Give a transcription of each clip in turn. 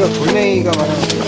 여기가 돌멩이가 많아.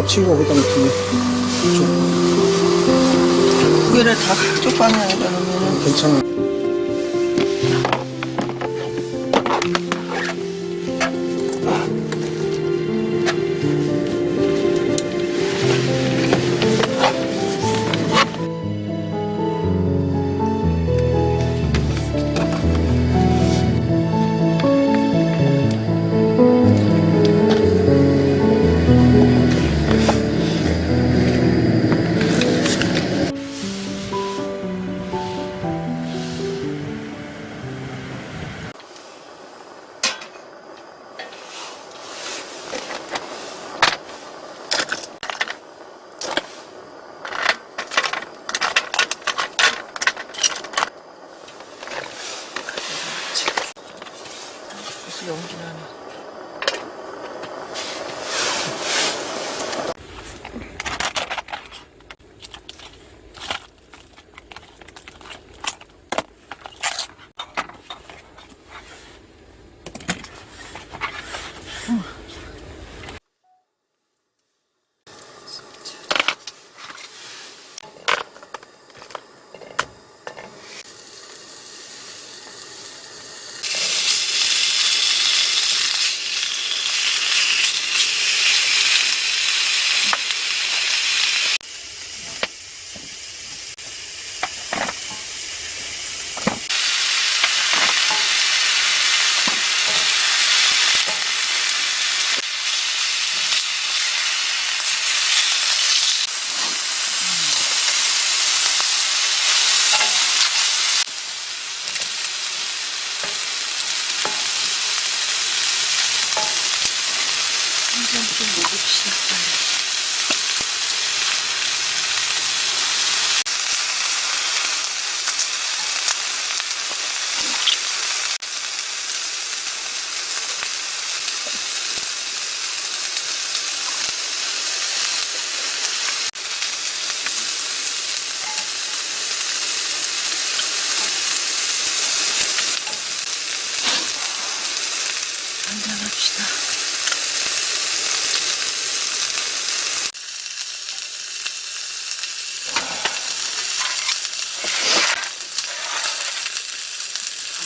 장갑 치고 어디다 놓지? 두 개를 다 쪽방에 넣으면 괜찮아.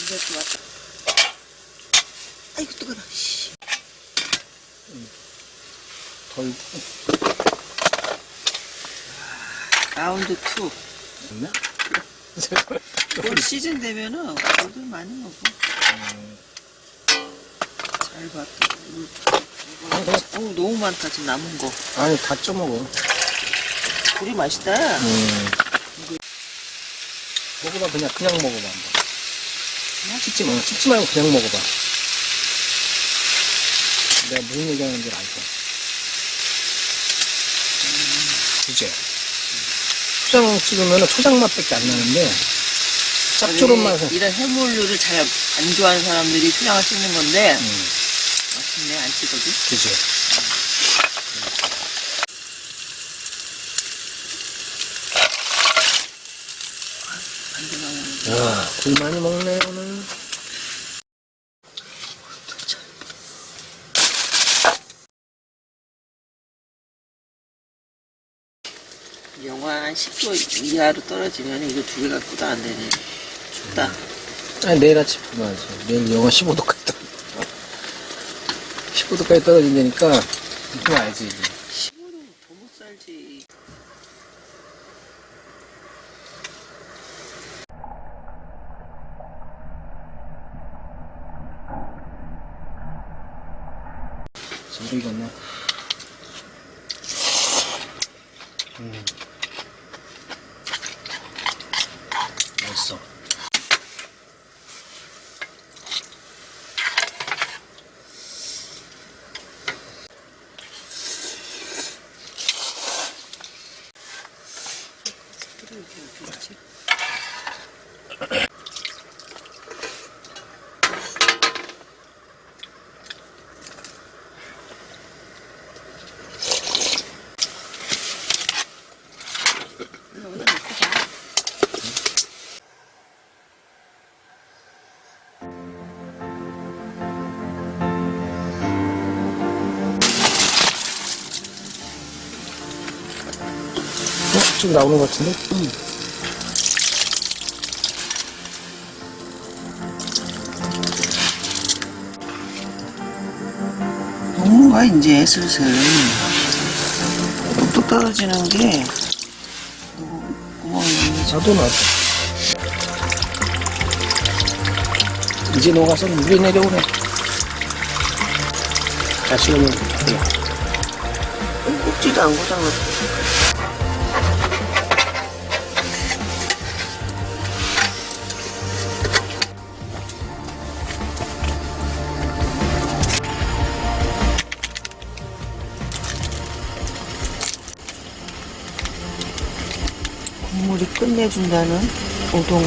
감자도 왔다. 아이고 뜨거라. 씨. 덜 라운드 2. 됐나? 올 시즌 되면은 물들 많이 먹어. 잘 봤다. 물. 어우 너무 많다 지금 남은 거. 아니 다 쪄먹어. 굴이 맛있다. 음. 먹어봐 그냥 그냥 먹어봐. 찢지 마, 찢지 말고 그냥 먹어봐. 내가 무슨 얘기하는지 알 거야. 그제 초장 찍으면 초장 맛밖에 안 나는데 짭조름 맛은. 이런 해물류를 잘 안 좋아하는 사람들이 수량을 찍는 건데 음, 맛있네 안 찍어도. 그지. 야, 굴 많이 먹네, 오늘. 영하 한 10도 이하로 떨어지면 이거 두 개 갖고도 안 되네. 춥다. 아니, 내일 아침 보면하지 내일 영하 15도까지 떨어 15도까지 떨어진다니까, 좀 알지. 이제. 10도는 더 못 살지. 잘 익었네. 음. 맛있어. 어? 지 금 나오는 것 같은데? 응. 먹는가 이제 슬슬. 뚝뚝 떨어지는 게 너무 구멍이. 나도 나도. 이제 녹아서 물이 내려오네. 다시 오면 그래. 꼭지도 안 고장났어. 끝내준다는 우동.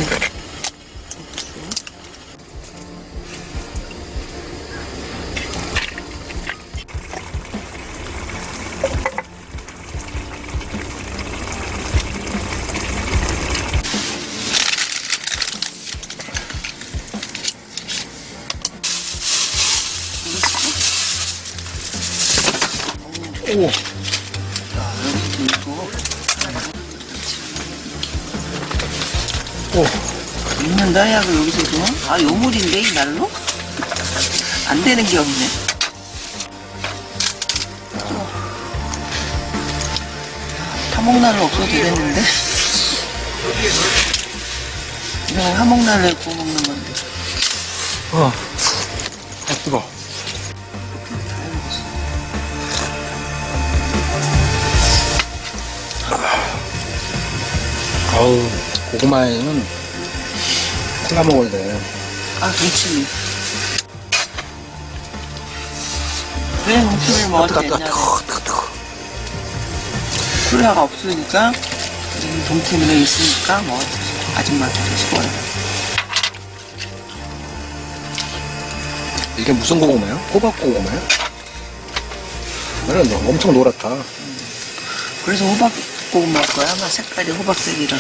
오! 오! 있는다, 약을 여기서도. 아, 요물인데, 이 날로? 안 되는 게 없네. 타목날로 없어도 되겠는데? 이건 하목날에 구워 먹는 건데. 어. 아, 뜨거. 아우, 고구마에는 콜라 먹어야 돼. 아, 동치미. 왜 동치미를 먹어도 뜨거, 되냐? 뜨거, 뜨거, 뜨거. 콜라가 없으니까, 이 동치미가 있으니까, 뭐, 아줌마한테 시켜요. 이게 무슨 고구마야? 호박 고구마야? 너 엄청 노랗다. 그래서 호박 고구마일 거야. 아마 색깔이 호박색이라.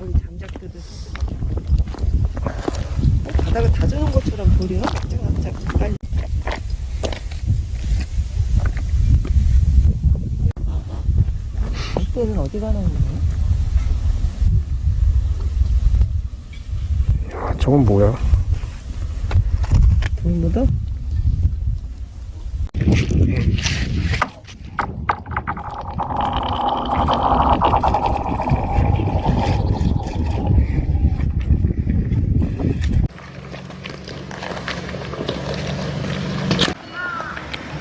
여기 장작들을 어, 바닥을 다져놓은 장작 빨리. 이때는 어디 가는 거야? 아, 저건 뭐야? 돌무